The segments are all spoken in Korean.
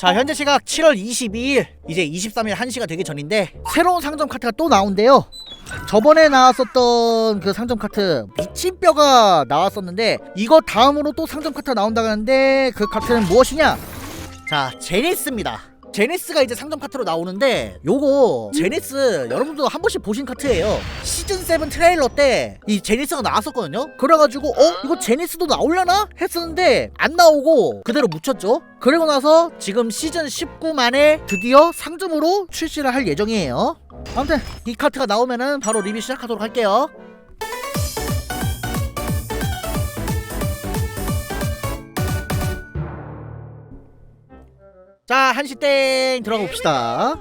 자 현재 시각 7월 22일 이제 23일 1시가 되기 전인데 새로운 상점 카트가 또 나온대요. 저번에 나왔었던 그 상점 카트 미친 뼈가 나왔었는데 이거 다음으로 또 상점 카트가 나온다고 하는데 그 카트는 무엇이냐? 자 제니스입니다 제니스가 이제 상점 카트로 나오는데 요거 제니스 여러분도 한 번씩 보신 카트예요. 시즌 7 트레일러 때 이 제니스가 나왔었거든요. 그래가지고 어? 이거 제니스도 나올려나? 했었는데 안 나오고 그대로 묻혔죠. 그리고 나서 지금 시즌 19 만에 드디어 상점으로 출시를 할 예정이에요. 아무튼 이 카트가 나오면은 바로 리뷰 시작하도록 할게요 자 한시 땡 들어가 봅시다.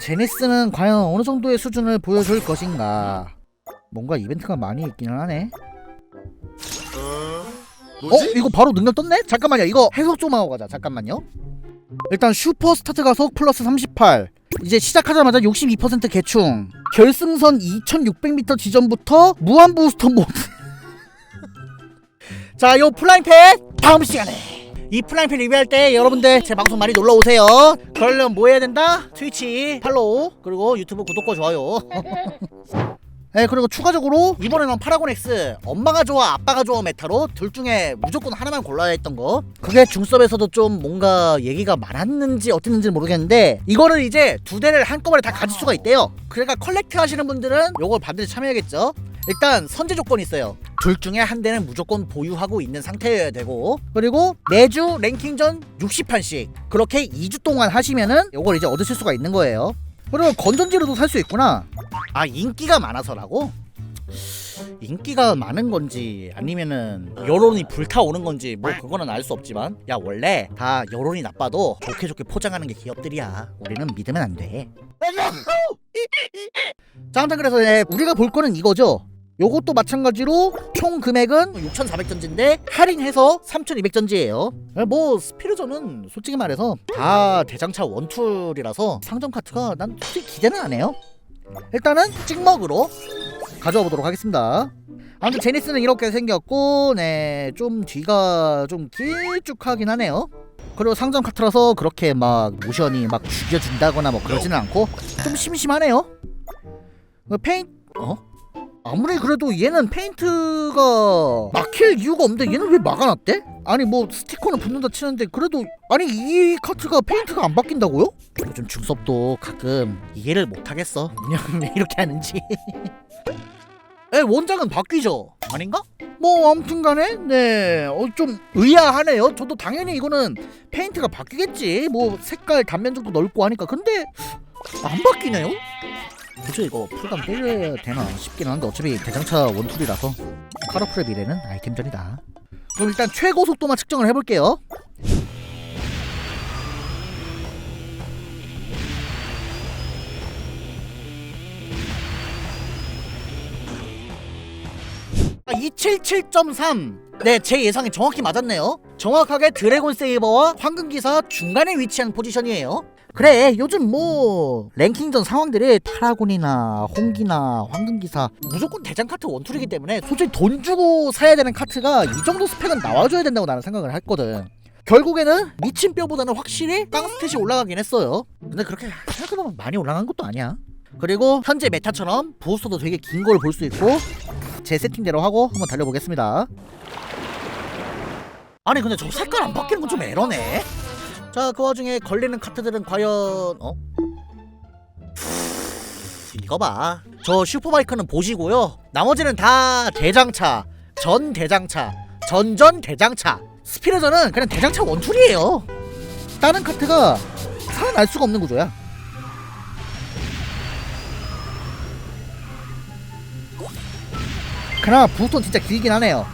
제네스는 과연 어느 정도의 수준을 보여줄 것인가? 뭔가 이벤트가 많이 있기는 하네. 어? 이거 바로 능력 떴네? 잠깐만요. 이거 해석 좀 하고 가자. 잠깐만요. 일단 슈퍼 스타트 가속 플러스 38 이제 시작하자마자 62% 개충. 결승선 2600m 지점부터 무한 부스터 모드. 자요 플라잉패드 다음 시간에 이 플라잉패드 리뷰할 때 여러분들 제 방송 많이 놀러 오세요. 그러려면 뭐 해야 된다? 트위치 팔로우 그리고 유튜브 구독과 좋아요. 네 그리고 추가적으로 이번에는 파라곤 X 엄마가 좋아 아빠가 좋아 메타로 둘 중에 무조건 하나만 골라야 했던 거. 그게 중섭에서도 좀 뭔가 얘기가 많았는지 어땠는지 모르겠는데 이거를 이제 두 대를 한꺼번에 다 가질 수가 있대요. 그러니까 컬렉트 하시는 분들은 요걸 반드시 참여해야겠죠 일단 선제 조건이 있어요. 둘 중에 한 대는 무조건 보유하고 있는 상태여야 되고 그리고 매주 랭킹전 60판씩 그렇게 2주 동안 하시면은 요걸 이제 얻으실 수가 있는 거예요. 그리고 건전지로도 살 수 있구나. 아 인기가 많아서라고? 인기가 많은 건지 아니면은 여론이 불타오는 건지 뭐 그거는 알 수 없지만 야 원래 다 여론이 나빠도 좋게 좋게 포장하는 게 기업들이야. 우리는 믿으면 안돼. 자 아무튼 그래서 네, 우리가 볼 거는 이거죠 요것도 마찬가지로 총 금액은 6,400전지인데 할인해서 3,200전지예요. 뭐 스피르전은 솔직히 말해서 다 대장차 원툴이라서 상점 카트가 난 솔직히 기대는 안 해요. 일단은 찍먹으로 가져와 보도록 하겠습니다. 아무튼 제니스는 이렇게 생겼고 네 좀 뒤가 좀 길쭉하긴 하네요. 그리고 상점 카트라서 그렇게 막 모션이 막 죽여준다거나 뭐 그러지는 않고 좀 심심하네요. 그 페인 어? 아무리 그래도 얘는 페인트가 막힐 이유가 없는데 얘는 왜 막아놨대? 아니 뭐 스티커는 붙는다 치는데 그래도 아니 이 카트가 페인트가 안 바뀐다고요? 요즘 중섭도 가끔 이해를 못하겠어 운영 왜 이렇게 하는지 에 원작은 바뀌죠 아닌가? 뭐 아무튼간에 네어좀 의아하네요 저도 당연히 이거는 페인트가 바뀌겠지 뭐 색깔 단면적도 넓고 하니까 근데 안 바뀌네요? 도대체 이거 풀감 때려야 되나 싶긴 한데 어차피 대장차 원툴이라서 카르풀의 미래는 아이템전이다 그럼 일단 최고 속도만 측정을 해볼게요 아, 277.3 네, 제 예상이 정확히 맞았네요. 정확하게 드래곤 세이버와 황금기사 중간에 위치한 포지션이에요. 그래, 요즘 뭐 랭킹전 상황들이 파라곤이나 홍기나 황금기사 무조건 대장 카트 원툴이기 때문에 솔직히 돈 주고 사야 되는 카트가 이 정도 스펙은 나와줘야 된다고 나는 생각을 했거든. 결국에는 미친 뼈보다는 확실히 깡스탯이 올라가긴 했어요. 근데 그렇게 생각해보면 많이 올라간 것도 아니야. 그리고 현재 메타처럼 부스터도 되게 긴 걸 볼 수 있고 제 세팅대로 하고 한번 달려보겠습니다. 아니 근데 저 색깔 안 바뀌는 건 좀 에러네. 자 그 와중에 걸리는 카트들은 과연 어? 이거 봐. 저 슈퍼바이크는 보시고요. 나머지는 다 대장차, 전 대장차, 전전 대장차. 스피르전은 그냥 대장차 원툴이에요. 다른 카트가 살아날 수가 없는 구조야. 그나마 부스톤 진짜 길긴 하네요.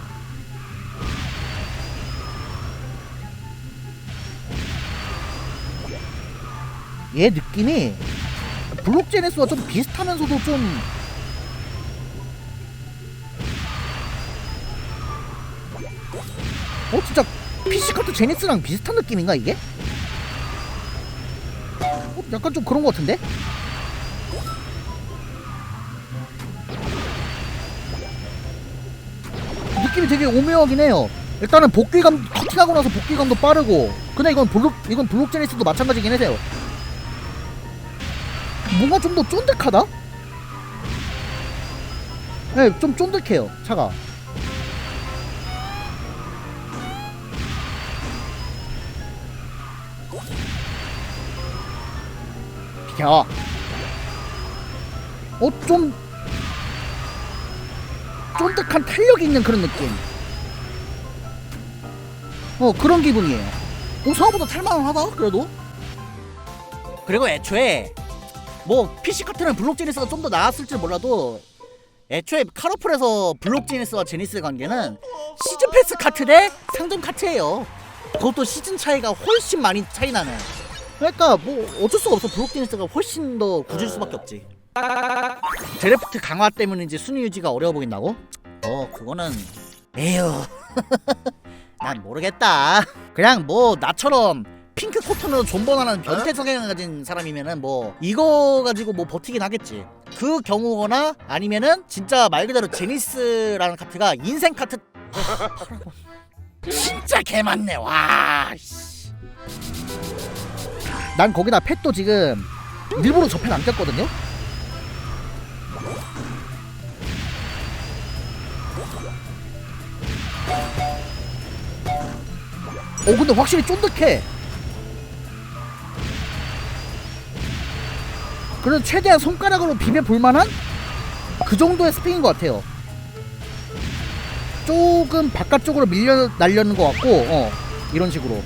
얘 느낌이 블록 제네스와 좀 비슷하면서도 좀 어? 진짜 PC카트 제네스랑 비슷한 느낌인가 이게? 어? 약간 좀 그런 것 같은데? 느낌이 되게 오묘하긴 해요. 일단은 복귀감 커팅하고 나서 복귀감도 빠르고 근데 이건 블록 이건 블록 제니스도 마찬가지긴 해요. 뭔가 좀 더 쫀득하다? 네, 좀 쫀득해요 차가. 비켜. 어, 좀 쫀득한 탄력이 있는 그런 느낌. 어, 그런 기분이에요. 어, 생각보다 탈만하다, 그래도. 그리고 애초에, 뭐, PC 카트는 블록 제니스가 좀 더 나았을지 몰라도, 애초에 카로플에서 블록 제니스와 제니스의 관계는 시즌 패스 카트 대 상점 카트예요. 그것도 시즌 차이가 훨씬 많이 차이 나는. 그러니까 뭐 어쩔 수가 없어 블록 제니스가 훨씬 더 굳을 수밖에 없지. 드래프트 강화 때문인지 순위 유지가 어려워 보인다고? 어 그거는 에휴 난 모르겠다 그냥 뭐 나처럼 핑크 코튼으로 존버하는 변태 성향을 가진 사람이면은 뭐 이거 가지고 뭐 버티긴 하겠지. 그 경우거나 아니면은 진짜 말 그대로 제니스라는 카트가 인생 카트. 진짜 개맞네. 와 씨. 난 거기다 펫도 지금 일부러 저펫 안 꼈거든요? 어 근데 확실히 쫀득해 그래도 최대한 손가락으로 비벼 볼만한 그 정도의 스펙인 것 같아요. 조금 바깥쪽으로 밀려 날려는 것 같고 어 이런 식으로.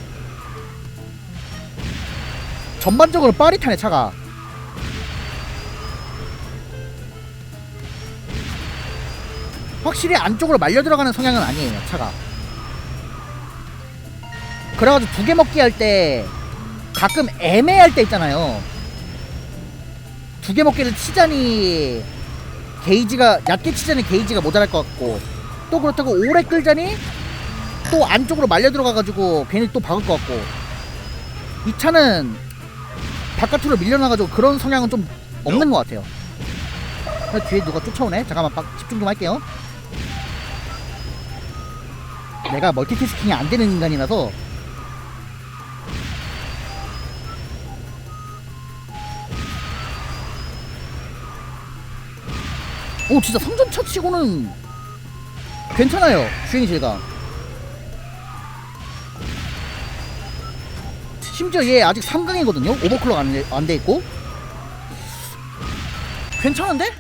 전반적으로 빠릿하네 차가. 확실히 안쪽으로 말려 들어가는 성향은 아니에요 차가. 그래가지고 두 개 먹기 할 때 가끔 애매할 때 있잖아요 두 개 먹기를 치자니 게이지가 얕게 치자니 게이지가 모자랄 것 같고. 또 그렇다고 오래 끌자니 또 안쪽으로 말려 들어가가지고 괜히 또 박을 것 같고. 이 차는 바깥으로 밀려나가지고 그런 성향은 좀 없는 것 같아요. 어, 뒤에 누가 쫓아오네? 잠깐만 박- 집중 좀 할게요. 내가 멀티태스킹이 안 되는 인간이라서 오 진짜 3점 차 치고는 괜찮아요 주행 질감 심지어 얘 아직 3강이거든요? 오버클럭 안돼 있고? 괜찮은데?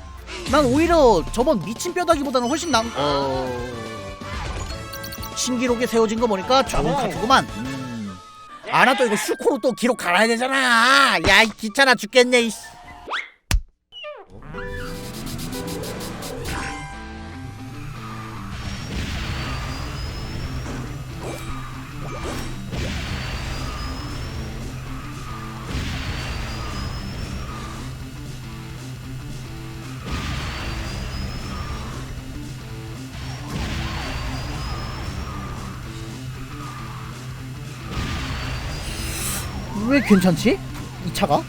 난 오히려 저번 미친 뼈다귀보다는 훨씬 난 어... 신기록에 세워진 거 보니까 좋은 카트구만. 음. 아나 또 이거 슈코로 또 기록 갈아야 되잖아. 야이 귀찮아 죽겠네 이씨 왜 괜찮지? 이 차가?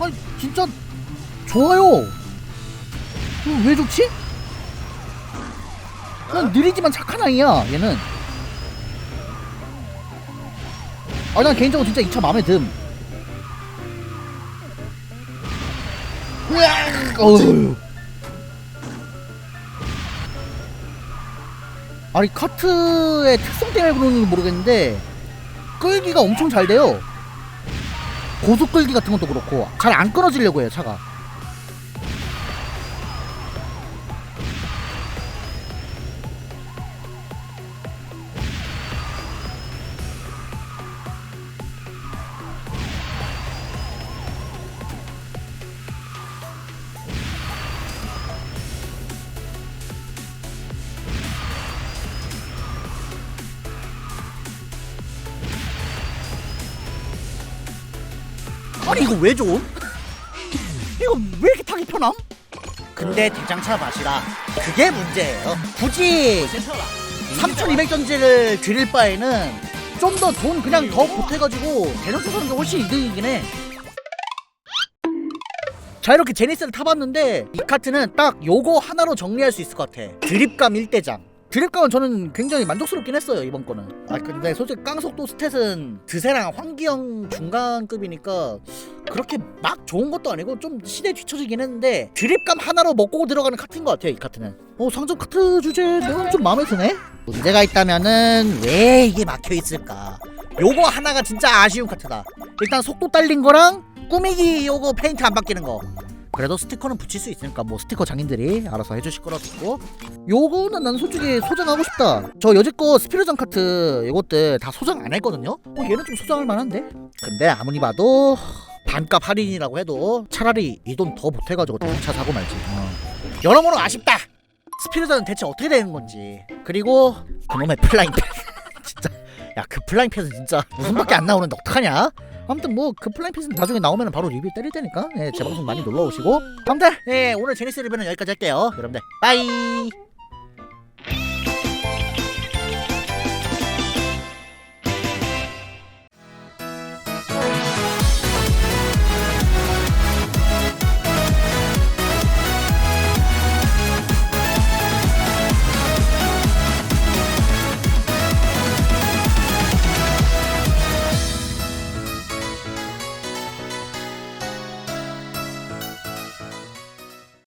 아니 진짜 좋아요. 왜 좋지? 그냥 느리지만 착한 아이야 얘는. 아난 개인적으로 진짜 이 차 마음에 듦. 으악! 어휴. 아니 카트의 특성 때문에 그런지 모르겠는데 끌기가 엄청 잘 돼요. 고속 끌기 같은 것도 그렇고 잘 안 끊어지려고 해요 차가 이거 왜 좀? 이거 왜 이렇게 타기 편함? 근데 대장차 맛이라 그게 문제예요 굳이 3200전지를 드릴 바에는 좀 더 돈 그냥 더 보태가지고 대전차 사는 게 훨씬 이득이긴 해. 자 이렇게 제니스를 타봤는데 이 카트는 딱 요거 하나로 정리할 수 있을 것 같아. 드립감 1대장. 드립감은 저는 굉장히 만족스럽긴 했어요 이번 거는. 아 근데 솔직히 깡속도 스탯은 드세랑 황기영 중간급이니까 그렇게 막 좋은 것도 아니고 좀 시대에 뒤처지긴 했는데 드립감 하나로 먹고 들어가는 카트인 것 같아요 이 카트는. 어 상점 카트 주제는 좀 마음에 드네? 문제가 있다면은 왜 이게 막혀 있을까? 요거 하나가 진짜 아쉬운 카트다. 일단 속도 딸린 거랑 꾸미기 요거 페인트 안 바뀌는 거 그래도 스티커는 붙일 수 있으니까 뭐 스티커 장인들이 알아서 해주실 거라 듣고. 요거는 난 솔직히 소장하고 싶다. 저 여지껏 스피르전 카트 이것들 다 소장 안 했거든요? 어 얘는 좀 소장할 만한데? 근데 아무리 봐도 반값 할인이라고 해도 차라리 이 돈 더 보태가지고 대차 사고 말지. 어. 여러모로 아쉽다. 스피르전은 대체 어떻게 되는 건지. 그리고 그놈의 플라잉 패드. 진짜. 야 그 플라잉 패드 진짜 무슨 밖에 안 나오는데 어떡하냐 아무튼 뭐 그 플라잉 패스는 나중에 나오면 바로 리뷰 때릴 테니까. 예, 제 방송 많이 놀러 오시고. 아무튼 예, 오늘 제니스 리뷰는 여기까지 할게요. 여러분들 빠이